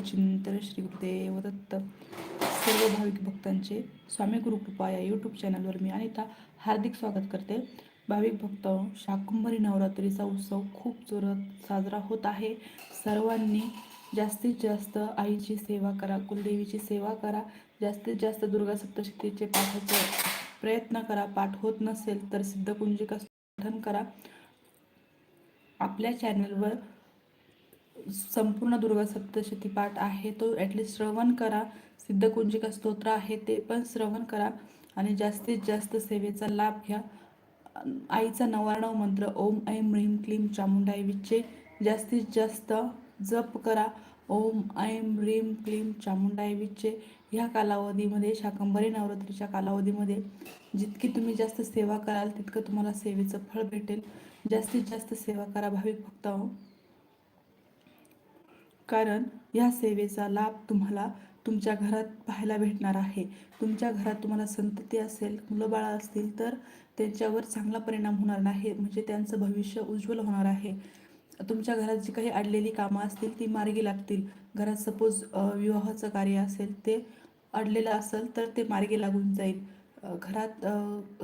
चिंतन श्री गुरुदेव दत्त सर्व भाविक भक्तांचे स्वामी गुरुकृपा या यूट्यूब चॅनलवर मी अनिता हार्दिक स्वागत करते. भाविक भक्त शाकुंभरी नवरात्रीचा उत्सव खूप जोरात साजरा होत आहे. सर्वांनी जास्तीत जास्त आईची सेवा करा कुलदेवीची सेवा करा. जास्तीत जास्त दुर्गा सप्तशतीचे पाठाचे प्रयत्न करा. पाठ होत नसेल तर सिद्धकुंजिका पठन करा. आपल्या चॅनलवर संपूर्ण दुर्गा सप्तशती पाठ आहे तो ॲटलिस्ट श्रवण करा. सिद्धकुंजिका स्तोत्र आहे ते पण श्रवण करा आणि जास्तीत जास्त सेवेचा लाभ घ्या. आईचा नवारणव मंत्र ओम ऐं ह्रीम क्लीं चामुंडाई विच्चे. जास्तीत जास्त जप करा. ओम ऐं ह्रीम क्लीम चामुंडाई विच्चे. ह्या कालावधीमध्ये शाकंभरी नवरात्रीच्या कालावधीमध्ये जितकी तुम्ही जास्त सेवा कराल तितकं तुम्हाला सेवेचं फळ भेटेल. जास्तीत जास्त सेवा करा भाविक भक्तांनो हो. कारण या सेवेचा लाभ तुम्हाला तुमच्या घरात पाहायला भेटणार आहे. तुमच्या घरात तुम्हाला संतती असेल मुलं बाळा असतील तर त्यांच्यावर चांगला परिणाम होणार नाही. म्हणजे त्यांचं भविष्य उज्ज्वल होणार आहे. तुमच्या घरात जी काही अडलेली कामं असतील ती मार्गी लागतील. घरात सपोज विवाहाचं कार्य असेल ते अडलेलं असेल तर ते मार्गी लागून जाईल. घरात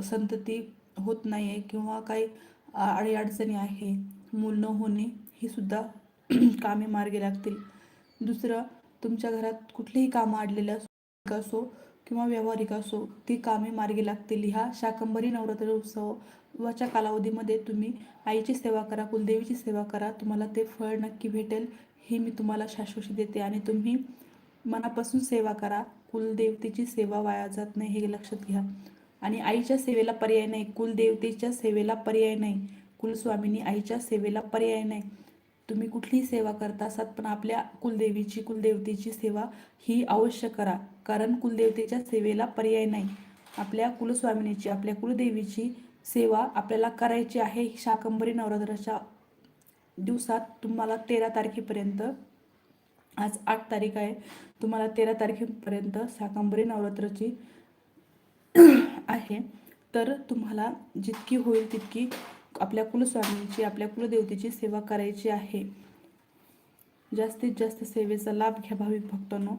संतती होत नाही आहे किंवा काही अडीअडचणी आहे मूल न होणे ही सुद्धा कामे मार्गी लागतील. दुसरं तुमच्या घरात कुठलीही कामं अडलेली असो किंवा व्यावहारिक असो ती कामे मार्गी लागतील. ह्या शाकंभरी नवरात्र उत्सवाच्या कालावधीमध्ये तुम्ही आईची सेवा करा कुलदेवीची सेवा करा. तुम्हाला ते फळ नक्की भेटेल हे मी तुम्हाला शाश्वती देते. आणि तुम्ही मनापासून सेवा करा. कुलदेवतेची सेवा वाया जात नाही हे लक्षात घ्या. आणि आईच्या सेवेला पर्याय नाही. कुलदेवतेच्या सेवेला पर्याय नाही. कुलस्वामिनी आईच्या सेवेला पर्याय नाही. तुम्ही कुठलीही सेवा करता असाल पण आपल्या कुलदेवीची कुलदेवतेची सेवा ही अवश्य करा. कारण कुलदेवतेच्या सेवेला पर्याय नाही. आपल्या कुलस्वामिनीची आपल्या कुलदेवीची सेवा आपल्याला करायची आहे. शाकंभरी नवरात्राच्या दिवसात तुम्हाला तेरा तारखेपर्यंत आज आठ तारीख आहे तुम्हाला तेरा तारखेपर्यंत शाकंभरी नवरात्राची आहे. तर तुम्हाला जितकी होईल तितकी आपल्या कुलस्वामींची आपल्या कुलदेवतेची सेवा करायची आहे. जास्तीत जास्त सेवेचा लाभ घ्या भाविक भक्तांनो.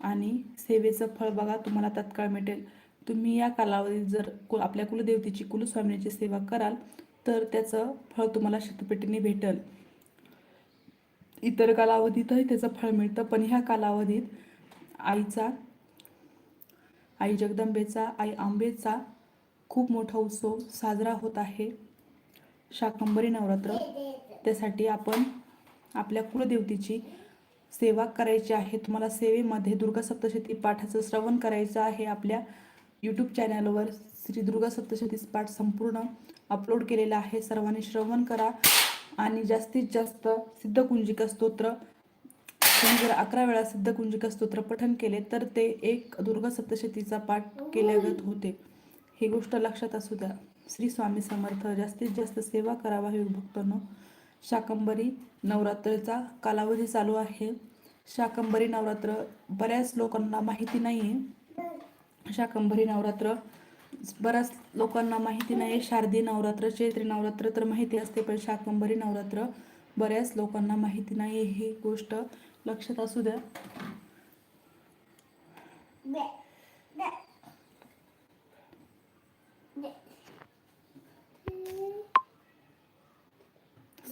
आणि सेवेचं फळ बघा तुम्हाला तत्काळ मिळेल. तुम्ही या कालावधीत जर कुल आपल्या कुलदेवतेची कुलस्वामिनीची सेवा कराल तर त्याचं फळ तुम्हाला शतपेटीने भेटेल. इतर कालावधीतही त्याचं फळ मिळतं पण ह्या कालावधीत आईचा आई जगदंबेचा आई आंबेचा खूप मोठा उत्सव साजरा होत आहे. शाकंभरी नवरात्र. त्यासाठी आपण आपल्या कुलदेवतेची सेवा करायची आहे. तुम्हाला सेवेमध्ये दुर्गा सप्तशती पाठाचं श्रवण करायचं आहे. आपल्या यूट्यूब चॅनलवर श्री दुर्गा सप्तशती पाठ संपूर्ण अपलोड केलेला आहे. सर्वांनी श्रवण करा आणि जास्तीत जास्त सिद्धकुंजिका स्तोत्र तुम्ही जर अकरा वेळा सिद्धकुंजिका स्तोत्र पठन केले तर ते एक दुर्गा सप्तशतीचा पाठ केल्यागत होते. ही गोष्ट लक्षात असू द्या. श्री स्वामी समर्थ जास्तीत जास्त सेवा करावा हे भक्तांनो शाकंभरी नवरात्रीचा कालावधी चालू आहे. शाकंभरी नवरात्र बऱ्याच लोकांना माहिती नाही आहे शाकंभरी नवरात्र बऱ्याच लोकांना माहिती नाही आहे शारदी नवरात्र चैत्री नवरात्र तर माहिती असते पण शाकंभरी नवरात्र बऱ्याच लोकांना माहिती नाही आहे ही गोष्ट लक्षात असू द्या.